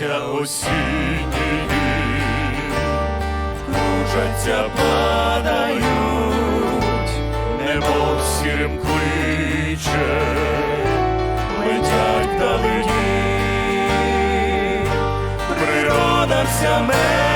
листя осіннії, кружаться, падають, небо сірим кличе, летять далині, природа вся меркне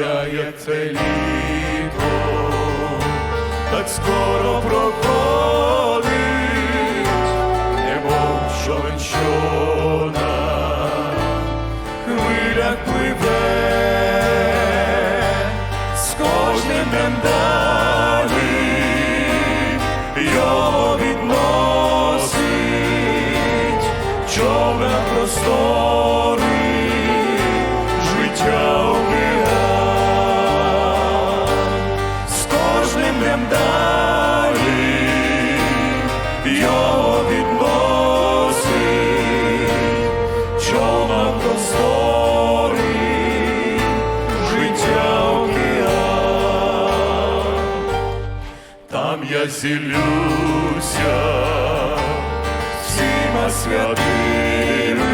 як це літо, так скоро проходить, небо човен що на хвилях пливе, з кожним днем далі його відносить. Човен простори, я зілюся всіма святими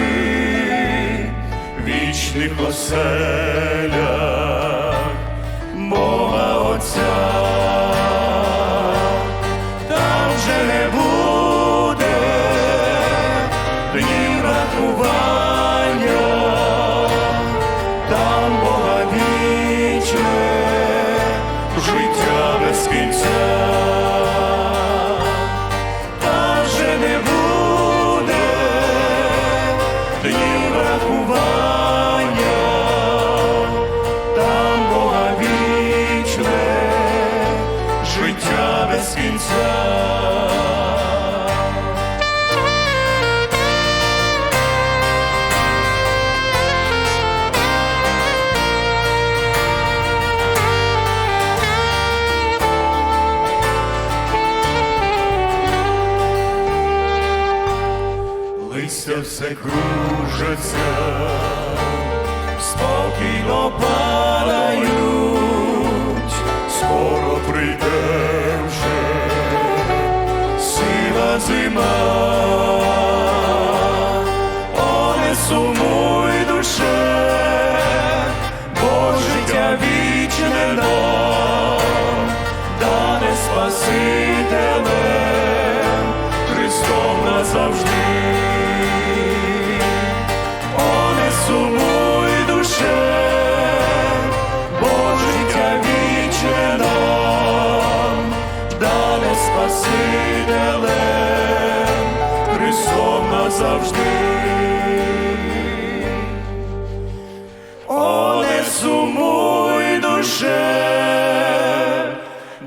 вічних оселях листя все кружаться, спокійно падають, скоро прийде вже сива зима, О, не сумуй душе, бо життя вічне Спасителем, Христом назавжди. О, не сумуй душе,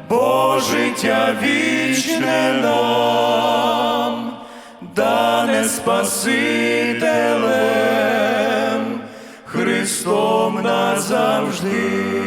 бо життя вічне нам, дане Спасителем, Христом назавжди.